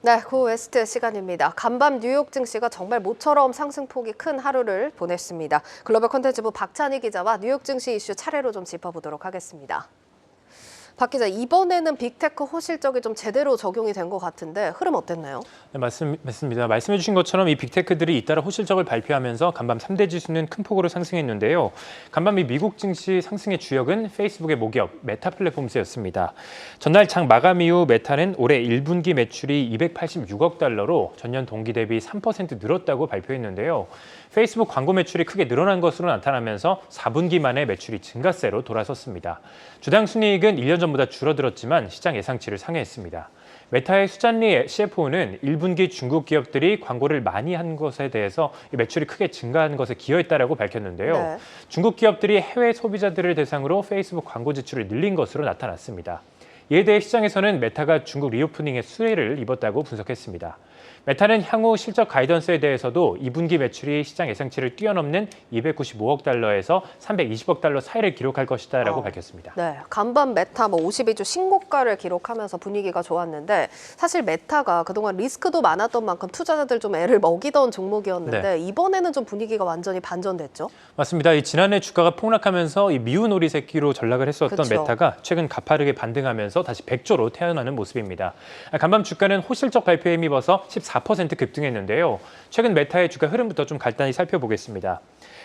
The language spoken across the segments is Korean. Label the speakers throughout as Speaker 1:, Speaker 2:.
Speaker 1: 네, 고 웨스트 시간입니다. 간밤 뉴욕 증시가 정말 모처럼 상승폭이 큰 하루를 보냈습니다. 글로벌 콘텐츠부 박찬희 기자와 뉴욕 증시 이슈 차례로 좀 짚어보도록 하겠습니다. 박 기자, 이번에는 빅테크 호실적이 좀 제대로 적용이 된 것 같은데 흐름 어땠나요?
Speaker 2: 네, 맞습, 맞습니다. 말씀해 주신 것처럼 이 빅테크들이 잇따라 호실적을 발표하면서 간밤 3대 지수는 큰 폭으로 상승했는데요. 간밤 이 미국 증시 상승의 주역은 페이스북의 모기업 메타 플랫폼스였습니다. 전날 장 마감 이후 메타는 올해 1분기 매출이 286억 달러로 전년 동기 대비 3% 늘었다고 발표했는데요. 페이스북 광고 매출이 크게 늘어난 것으로 나타나면서 4분기 만에 매출이 증가세로 돌아섰습니다. 주당 순이익은 1년 전보다 줄어들었지만 시장 예상치를 상회했습니다. 메타의 수잔리 CFO는 1분기 중국 기업들이 광고를 많이 한 것에 대해서 매출이 크게 증가한 것에 기여했다라고 밝혔는데요.
Speaker 1: 네.
Speaker 2: 중국 기업들이 해외 소비자들을 대상으로 페이스북 광고 지출을 늘린 것으로 나타났습니다. 이에 대해 시장에서는 메타가 중국 리오프닝의 수혜를 입었다고 분석했습니다. 메타는 향후 실적 가이던스에 대해서도 2분기 매출이 시장 예상치를 뛰어넘는 295억 달러에서 320억 달러 사이를 기록할 것이다라고
Speaker 1: 어.
Speaker 2: 밝혔습니다.
Speaker 1: 네, 간밤 메타 뭐 52주 신고가를 기록하면서 분위기가 좋았는데 사실 메타가 그동안 리스크도 많았던 만큼 투자자들 좀 애를 먹이던 종목이었는데 이번에는 좀 분위기가 완전히 반전됐죠.
Speaker 2: 맞습니다. 이 지난해 주가가 폭락하면서 이 미운 오리 새끼로 전락을 했었던
Speaker 1: 그쵸.
Speaker 2: 메타가 최근 가파르게 반등하면서 다시 100조로 태어나는 모습입니다. 간밤 주가는 호실적 발표에 힘입어서 14% 급등했는데요. 최근 메타의 주가 흐름부터 좀 간단히 살펴보겠습니다.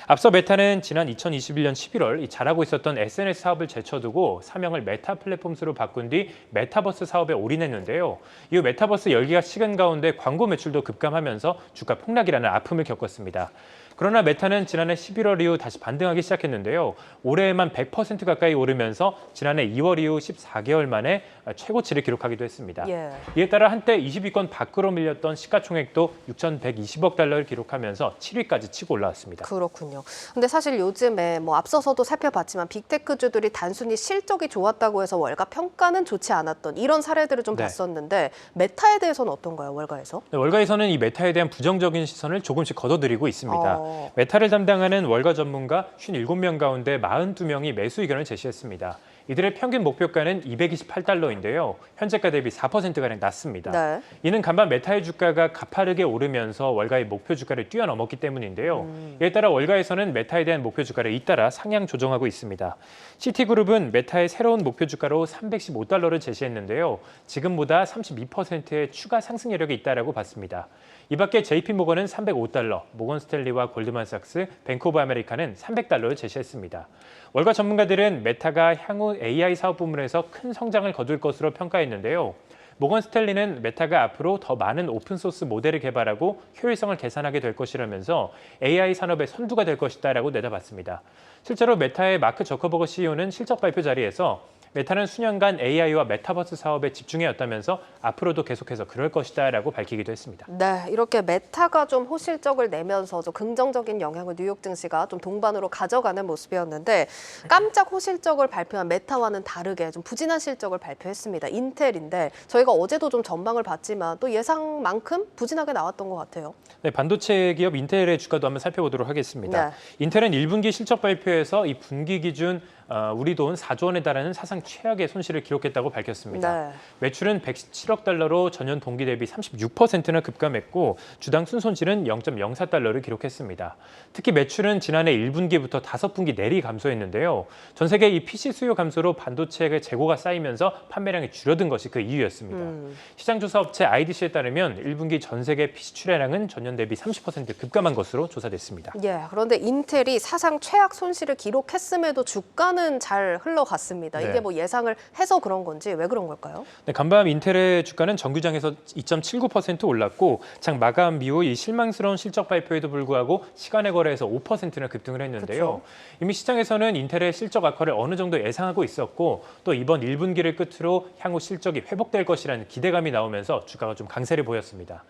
Speaker 2: 앞서 메타는 지난 2021년 11월 이 잘하고 있었던 SNS 사업을 제쳐두고 사명을 메타 플랫폼스로 바꾼 뒤 메타버스 사업에 올인했는데요. 이후 메타버스 열기가 식은 가운데 광고 매출도 급감하면서 주가 폭락이라는 아픔을 겪었습니다. 그러나 메타는 지난해 11월 이후 다시 반등하기 시작했는데요. 올해에만 100% 가까이 오르면서 지난해 2월 이후 14개월 만에 최고치를 기록하기도 했습니다.
Speaker 1: 예.
Speaker 2: 이에 따라 한때 20위권 밖으로 밀렸던 시가총액도 6,120억 달러를 기록하면서 7위까지 치고 올라왔습니다.
Speaker 1: 그렇군요. 근데 사실 요즘에 뭐 앞서서도 살펴봤지만 빅테크주들이 단순히 실적이 좋았다고 해서 월가 평가는 좋지 않았던 이런 사례들을 좀
Speaker 2: 네.
Speaker 1: 봤었는데 메타에 대해서는 어떤가요, 월가에서?
Speaker 2: 네, 월가에서는 이 메타에 대한 부정적인 시선을 조금씩 걷어들이고 있습니다.
Speaker 1: 어.
Speaker 2: 메타를 담당하는 월가 전문가 57명 가운데 42명이 매수 의견을 제시했습니다. 이들의 평균 목표가는 228달러인데요. 현재가 대비 4%가량 낮습니다.
Speaker 1: 네.
Speaker 2: 이는 간밤 메타의 주가가 가파르게 오르면서 월가의 목표 주가를 뛰어넘었기 때문인데요.
Speaker 1: 음.
Speaker 2: 이에 따라 월가에서는 메타에 대한 목표 주가를 잇따라 상향 조정하고 있습니다. 시티그룹은 메타의 새로운 목표 주가로 315달러를 제시했는데요. 지금보다 32%의 추가 상승 여력이 있다라고 봤습니다. 이 밖에 JP모건은 305달러, 모건 스탠리와 골드만삭스, 뱅크 오브 아메리카는 300달러를 제시했습니다. 월가 전문가들은 메타가 향후 AI 사업 부문에서 큰 성장을 거둘 것으로 평가했는데요. 모건 스탠리는 메타가 앞으로 더 많은 오픈소스 모델을 개발하고 효율성을 개선하게 될 것이라면서 AI 산업의 선두가 될 것이다라고 내다봤습니다. 실제로 메타의 마크 저커버그 CEO는 실적 발표 자리에서 메타는 수년간 AI와 메타버스 사업에 집중해왔다면서 앞으로도 계속해서 그럴 것이다라고 밝히기도 했습니다.
Speaker 1: 네, 이렇게 메타가 좀 호실적을 내면서 좀 긍정적인 영향을 뉴욕 증시가 좀 동반으로 가져가는 모습이었는데 깜짝 호실적을 발표한 메타와는 다르게 좀 부진한 실적을 발표했습니다. 인텔인데 저희가 어제도 좀 전망을 봤지만 또 예상만큼 부진하게 나왔던 것 같아요.
Speaker 2: 네, 반도체 기업 인텔의 주가도 한번 살펴보도록 하겠습니다.
Speaker 1: 네.
Speaker 2: 인텔은 1분기 실적 발표에서 이 분기 기준 어, 우리 돈 4조 원에 달하는 사상 최악의 손실을 기록했다고 밝혔습니다.
Speaker 1: 네.
Speaker 2: 매출은 117억 달러로 전년 동기 대비 36%나 급감했고 주당 순손실은 0.04달러를 기록했습니다. 특히 매출은 지난해 1분기부터 5분기 내리 감소했는데요. 전 세계 이 PC 수요 감소로 반도체의 재고가 쌓이면서 판매량이 줄어든 것이 그 이유였습니다.
Speaker 1: 음.
Speaker 2: 시장 조사 업체 IDC에 따르면 1분기 전 세계 PC 출하량은 전년 대비 30% 급감한 것으로 조사됐습니다.
Speaker 1: 예, 그런데 인텔이 사상 최악 손실을 기록했음에도 주가 는잘 흘러갔습니다.
Speaker 2: 네.
Speaker 1: 이게 뭐 예상을 해서 그런 건지 왜 그런 걸까요?
Speaker 2: 네, 간밤 인텔의 주가는 정규장에서 2.79% 올랐고 장 마감 이후 이 실망스러운 실적 발표에도 불구하고 시간의 거래에서 5%나 급등을 했는데요.
Speaker 1: 그쵸.
Speaker 2: 이미 시장에서는 인텔의 실적 악화를 어느 정도 예상하고 있었고 또 이번 1분기를 끝으로 향후 실적이 회복될 것이라는 기대감이 나오면서 주가가 좀 강세를 보였습니다.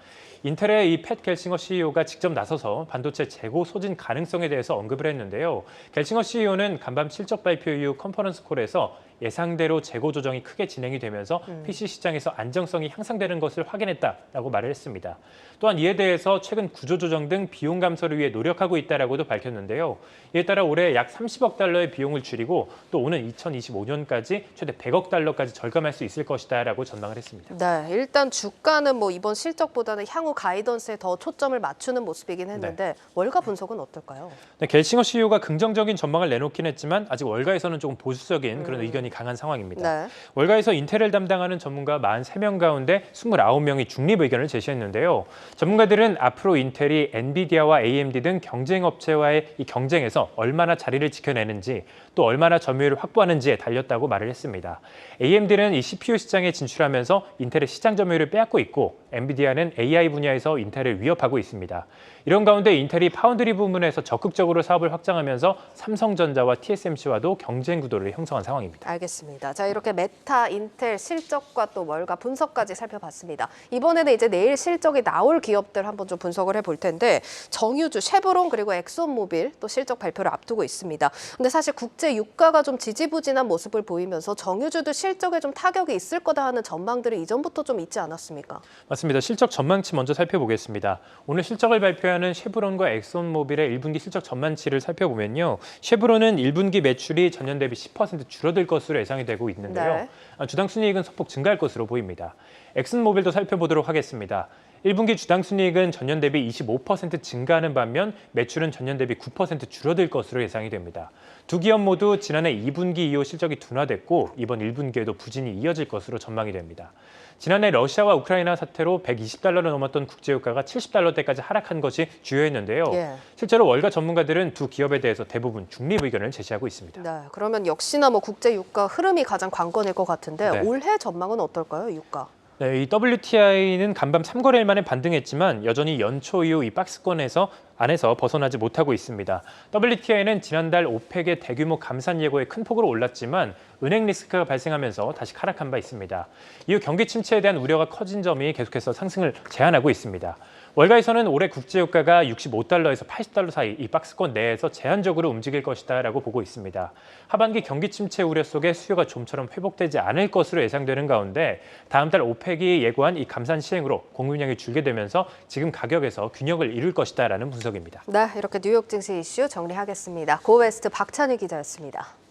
Speaker 2: 인텔의 이 팻 겔싱어 CEO가 직접 나서서 반도체 재고 소진 가능성에 대해서 언급을 했는데요. 겔싱어 CEO는 간밤 실적 발표 이후 컨퍼런스 콜에서 예상대로 재고 조정이 크게 진행이 되면서 PC 시장에서 안정성이 향상되는 것을 확인했다라고 말을 했습니다. 또한 이에 대해서 최근 구조 조정 등 비용 감소를 위해 노력하고 있다라고도 밝혔는데요. 이에 따라 올해 약 30억 달러의 비용을 줄이고 또 오는 2025년까지 최대 100억 달러까지 절감할 수 있을 것이다라고 전망을 했습니다.
Speaker 1: 네, 일단 주가는 뭐 이번 실적보다는 향후 가이던스에 더 초점을 맞추는 모습이긴 했는데 월가 분석은 어떨까요?
Speaker 2: 네, 겔싱어 CEO가 긍정적인 전망을 내놓긴 했지만 아직 월가에서는 조금 보수적인 그런 의견이 강한 상황입니다.
Speaker 1: 네.
Speaker 2: 월가에서 인텔을 담당하는 전문가 43명 가운데 29명이 중립 의견을 제시했는데요. 전문가들은 앞으로 인텔이 엔비디아와 AMD 등 경쟁 업체와의 이 경쟁에서 얼마나 자리를 지켜내는지 또 얼마나 점유율을 확보하는지에 달렸다고 말을 했습니다. AMD는 이 CPU 시장에 진출하면서 인텔의 시장 점유율을 빼앗고 있고 엔비디아는 AI 분야에서 인텔을 위협하고 있습니다. 이런 가운데 인텔이 파운드리 부문에서 적극적으로 사업을 확장하면서 삼성전자와 TSMC와도 경쟁 구도를 형성한 상황입니다.
Speaker 1: 알겠습니다. 자, 이렇게 메타, 인텔 실적과 또 월가 분석까지 살펴봤습니다. 이번에는 이제 내일 실적이 나올 기업들 한번 좀 분석을 해볼 텐데 정유주, 쉐보론 그리고 엑소모빌 또 실적 발표를 앞두고 있습니다. 근데 사실 국제 유가가 좀 지지부진한 모습을 보이면서 정유주도 실적에 좀 타격이 있을 거다 하는 전망들이 이전부터 좀 있지 않았습니까?
Speaker 2: 맞습니다. 실적 전망치 먼저 살펴보겠습니다. 오늘 실적을 발표하는 쉐브론과 엑손모빌의 1분기 실적 전망치를 살펴보면요. 쉐브론은 1분기 매출이 전년 대비 10% 줄어들 것으로 예상이 되고 있는데요.
Speaker 1: 네.
Speaker 2: 아, 주당 순이익은 소폭 증가할 것으로 보입니다. 엑슨모빌도 살펴보도록 하겠습니다. 1분기 주당 순이익은 전년 대비 25% 증가하는 반면 매출은 전년 대비 9% 줄어들 것으로 예상이 됩니다. 두 기업 모두 지난해 2분기 이후 실적이 둔화됐고 이번 1분기에도 부진이 이어질 것으로 전망이 됩니다. 지난해 러시아와 우크라이나 사태로 120달러를 넘었던 국제유가가 70달러대까지 하락한 것이 주요했는데요.
Speaker 1: 예.
Speaker 2: 실제로 월가 전문가들은 두 기업에 대해서 대부분 중립 의견을 제시하고 있습니다.
Speaker 1: 네, 그러면 역시나 뭐 국제 유가 흐름이 가장 관건일 것 같은데
Speaker 2: 네.
Speaker 1: 올해 전망은 어떨까요, 유가?
Speaker 2: 네, 이 WTI는 간밤 3거래일 만에 반등했지만 여전히 연초 이후 이 박스권에서 안에서 벗어나지 못하고 있습니다. WTI는 지난달 오펙의 대규모 감산 예고에 큰 폭으로 올랐지만 은행 리스크가 발생하면서 다시 하락한 바 있습니다. 이후 경기 침체에 대한 우려가 커진 점이 계속해서 상승을 제한하고 있습니다. 월가에서는 올해 국제유가가 65달러에서 80달러 사이 이 박스권 내에서 제한적으로 움직일 것이다라고 보고 있습니다. 하반기 경기 침체 우려 속에 수요가 좀처럼 회복되지 않을 것으로 예상되는 가운데 다음 달 오펙이 예고한 이 감산 시행으로 공급량이 줄게 되면서 지금 가격에서 균형을 이룰 것이다라는 분석입니다.
Speaker 1: 네, 이렇게 뉴욕 증시 이슈 정리하겠습니다. 고웨스트 박찬희 기자였습니다.